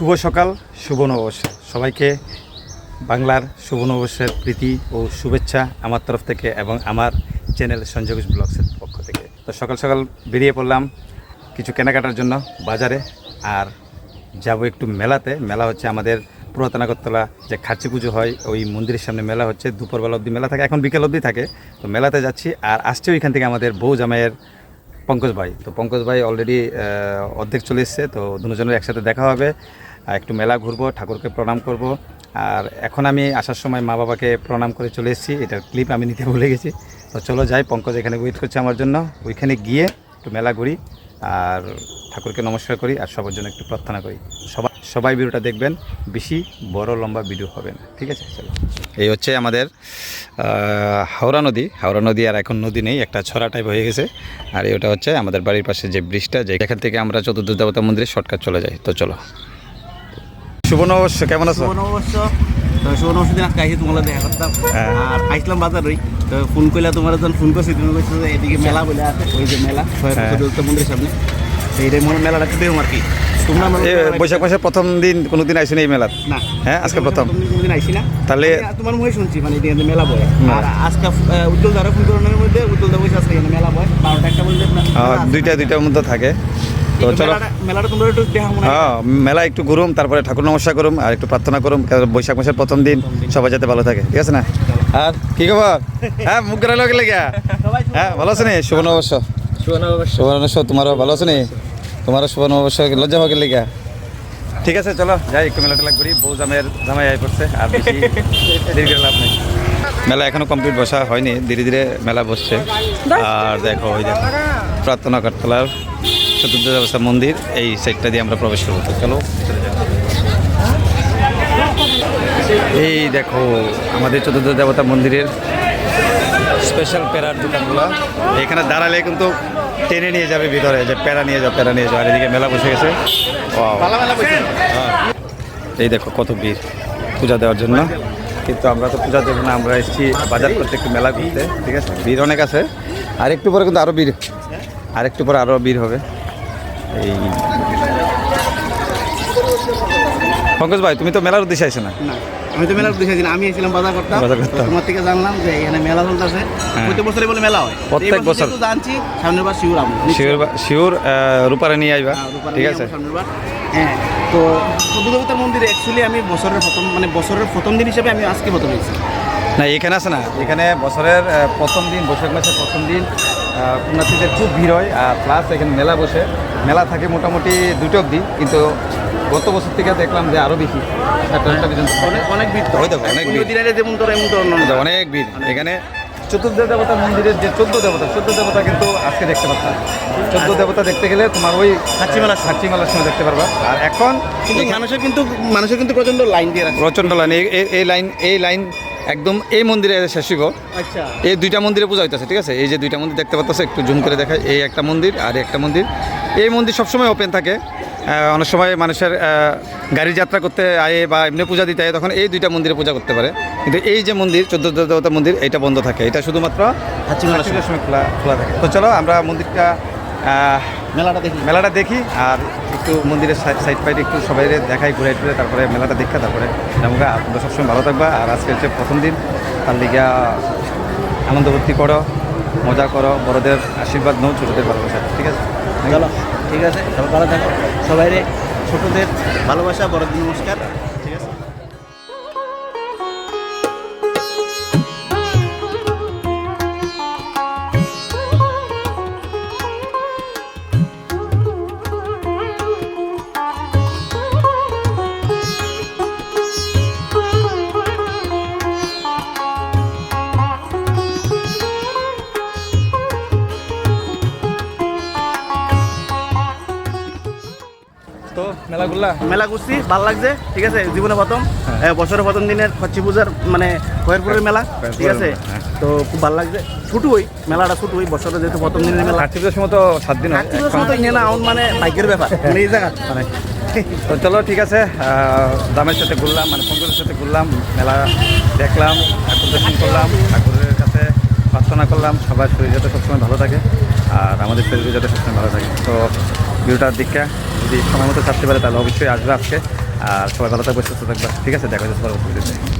শুভ সকাল, শুভ নববর্ষ। সবাইকে বাংলার শুভ নববর্ষের প্রীতি ও শুভেচ্ছা আমার তরফ থেকে এবং আমার চ্যানেল সঞ্জয় ঘোষ ব্লগসের পক্ষ থেকে। তো সকাল সকাল বেরিয়ে পড়লাম কিছু কেনাকাটার জন্য বাজারে আর যাব একটু মেলাতে। মেলা হচ্ছে আমাদের পুরাতন আগরতলা যে খার্চি পুজো হয়, ওই মন্দিরের সামনে মেলা হচ্ছে। দুপুরবেলা অবধি মেলা থাকে, এখন বিকেল অবধি থাকে। তো মেলাতে যাচ্ছি আর আসছে ওইখান থেকে আমাদের বউ জামাইয়ের পঙ্কজ ভাই। তো পঙ্কজ ভাই অলরেডি অর্ধেক চলে এসছে, তো দুজনের একসাথে দেখা হবে। একটু মেলা ঘুরবো, ঠাকুরকে প্রণাম করব। আর এখন আমি আসার সময় মা বাবাকে প্রণাম করে চলে এসেছি, এটার ক্লিপ আমি নিতে ভুলে গেছি। তো চলো যাই, পঙ্কজ এখানে ওয়েট করছে আমার জন্য। ওইখানে গিয়ে একটু মেলা ঘুরি আর ঠাকুরকে নমস্কার করি আর সবার জন্য একটু প্রার্থনা করি। সবাই সবাই ভিডিওটা দেখবেন, বেশি বড় লম্বা ভিডিও হবে না। ঠিক আছে, চলো। এই হচ্ছে আমাদের হাওড়া নদী। হাওড়া নদী আর এখন নদী নেই, একটা ছড়া টাইপ হয়ে গেছে। আর এটা হচ্ছে আমাদের বাড়ির পাশে যে ব্রিজটা যে এখান থেকে আমরা চতুর্থ দেবতা মন্দিরে শর্টকাট চলে যাই। তো চলো। শুভ নববর্ষ কেমন আছো? শুভ নববর্ষ তো শুভ নববর্ষ দিন আজকে আইসি তোমার দেখা করতাম হ্যাঁ। আর আইসলাম বাজার তো ফোন করলে তোমার যখন ফোন করছি তুমি যে এদিকে মেলা বলে আছে ওই যে মেলা হ্যাঁ। মন্দিরের সামনে। এইটাই মনে মেলাটা দেখুন আর কি বৈশাখ মাসের প্রথম দিন কোনো দিন আইসো এই মেলাত? না। হ্যাঁ, আজকে প্রথম। কোনোদিন আইসি না। তাহলে তোমার মুখে শুনছি মানে এদিকে মেলা বয়। না। আর আজকে উজ্জ্বল দ্বারা ফোন করানোর মধ্যে উজ্জ্বল দা বসে আজকে মেলা বয়। বারোটা একটা বলতে দুইটা দুইটার মধ্যে থাকে। তো চলো। হয়। মেলা একটু ঘুরুম তারপরে ঠাকুর নমস্কার করুম আর একটু প্রার্থনা করুম কারণ বৈশাখ মাসের প্রথম দিন সবাই যাতে ভালো থাকে ঠিক আছে না? আর কি খবর? হ্যাঁ মুখ গেলে লোক লেগে। হ্যাঁ ভালো আছে নি শুভ নববর্ষ। শুভ নববর্ষ তোমারও ভালো আছে নি তোমারও শুভ নববর্ষ লজ্জা ভাগে লেগে। ঠিক আছে চলো যাই একটু মেলা টেলা করি বউ জামাইয়ের জামাই আই পড়ছে আর বেশি দেরি লাভ নেই। মেলা এখনও কমপ্লিট বসা হয়নি ধীরে ধীরে মেলা বসছে। আর দেখো ওই দেখো প্রার্থনা করতলার চতুর্থ দেবস্থা মন্দির এই সাইডটা দিয়ে আমরা প্রবেশ করব। তো চলো এই দেখো আমাদের চতুর্থ দেবতা মন্দিরের স্পেশাল প্যারার দোকানগুলো। এখানে দাঁড়ালে কিন্তু টেনে নিয়ে যাবে ভিতরে যে প্যারা নিয়ে যাও প্যারা নিয়ে যাও আর এদিকে মেলা বসে গেছে। হ্যাঁ। এই দেখো কত ভিড় পূজা দেওয়ার জন্য। কিন্তু আমরা তো পূজা দেবো না আমরা এসেছি বাজার করতে একটু মেলা ঘুরতে ঠিক আছে? ভিড় অনেক আছে। আর একটু পরে কিন্তু আরও ভিড়। আর একটু পরে আরও ভিড় হবে। এই পঙ্কজ ভাই তুমি তো মেলার উদ্দেশ্যে আইছো না? আমি তো মেলার উদ্দেশ্যে আমি এসেছিলাম বাজার করতাম। তোমার থেকে জানলাম যে এখানে মেলা চলতেছে। হ্যাঁ। প্রত্যেক বছরই বলে মেলা হয়। প্রত্যেক বছর। যেহেতু জানছি সামনের বার শিউর আমি শিওর শিওর রূপারে নিয়ে আইবা। ঠিক আছে। সামনের বার। হ্যাঁ তো সবুদেবতার মন্দিরে অ্যাকচুয়ালি আমি বছরের প্রথম মানে বছরের প্রথম দিন হিসেবে আমি আজকে প্রথম এসেছি না এখানে আছে না। এখানে বছরের প্রথম দিন বৈশাখ মাসের প্রথম দিন পুণ্যার্থীদের খুব ভিড় হয় আর প্লাস এখানে মেলা বসে। মেলা থাকে মোটামুটি দুটো অবধি কিন্তু গত বছর থেকে দেখলাম যে আরও বেশি। অনেক অনেক ভিড় অনেক ভিড়। যেমন তোর এমন অনেক ভিড়। এখানে চতুর্থ দেবতা মন্দিরের যে চোদ্দ দেবতা চোদ্দ দেবতা কিন্তু আজকে দেখতে পাচ্ছি। চোদ্দ দেবতা দেখতে গেলে তোমার ওই খাচ্ছি মেলা সাক্ষী মেলার সময় দেখতে পারবা। আর এখন কিন্তু মানুষের কিন্তু মানুষের কিন্তু প্রচণ্ড লাইন দিয়ে রাখছে। প্রচণ্ড লাইন। এই লাইন এই লাইন একদম এই মন্দিরে শেষ হইব আচ্ছা। এই দুইটা মন্দিরে পূজা হইতেছে ঠিক আছে? এই যে দুইটা মন্দির দেখতে পাচ্ছ একটু জুম করে দেখায় এই একটা মন্দির আর একটা মন্দির। এই মন্দির সবসময় ওপেন থাকে। অনেক সময় মানুষের গাড়ি যাত্রা করতে আয়ে বা এমনি পূজা দিতে আয়ে তখন এই দুইটা মন্দিরে পূজা করতে পারে। কিন্তু এই যে মন্দির চোদ্দ দেবতা মন্দির এটা বন্ধ থাকে। এটা শুধুমাত্র সময়। খোলা খোলা থাকে। তো চলো আমরা মন্দিরটা মেলাটা দেখি। মেলাটা দেখি আর একটু মন্দিরের সাইড সাইড ফাইড একটু সবাই দেখাই ঘুরে টুরে তারপরে মেলাটা দেখা তারপরে আমরা তোমরা সবসময় ভালো থাকবা। আর আজকে হচ্ছে প্রথম দিন তার লিগা আনন্দ ভর্তি করো মজা করো বড়দের আশীর্বাদ নাও ছোটদের ভালোবাসা ঠিক আছে? চলো ঠিক আছে ভালো থাকো। সবাই ছোটদের ভালোবাসা বড়দের নমস্কার। তো মেলাগুলা মেলা ঘুরছি ভালো লাগছে ঠিক আছে জীবনে প্রথম। হ্যাঁ। বছরের প্রথম দিনের খচ্চি পূজার মানে খয়েরপুরের মেলা ঠিক আছে। হ্যাঁ। তো খুব ভালো লাগছে। ছুটু হই মেলাটা ছুটু হই বছরের যেহেতু প্রথম দিনের মেলা। কার্তিকের সময় তো সাত দিন হয়। সময় তো ইনে না আমার মানে বাইকের ব্যাপার মানে এই জায়গা। মানে তো চলো ঠিক আছে আহ, দামের সাথে ঘুরলাম মানে পঙ্কজের সাথে ঘুরলাম মেলা দেখলাম ঠাকুর দর্শন করলাম ঠাকুরের কাছে প্রার্থনা করলাম সবার শরীর যাতে সবসময় ভালো থাকে আর আমাদের শরীর যাতে সবসময় ভালো থাকে। তো ভিডিওটার দিকটা যদি সময় মতো থাকতে পারে তাহলে অবশ্যই আসবে আজকে। আর সবাই ভালো থাকবে সুস্থ থাকবে ঠিক আছে, দেখা যাচ্ছে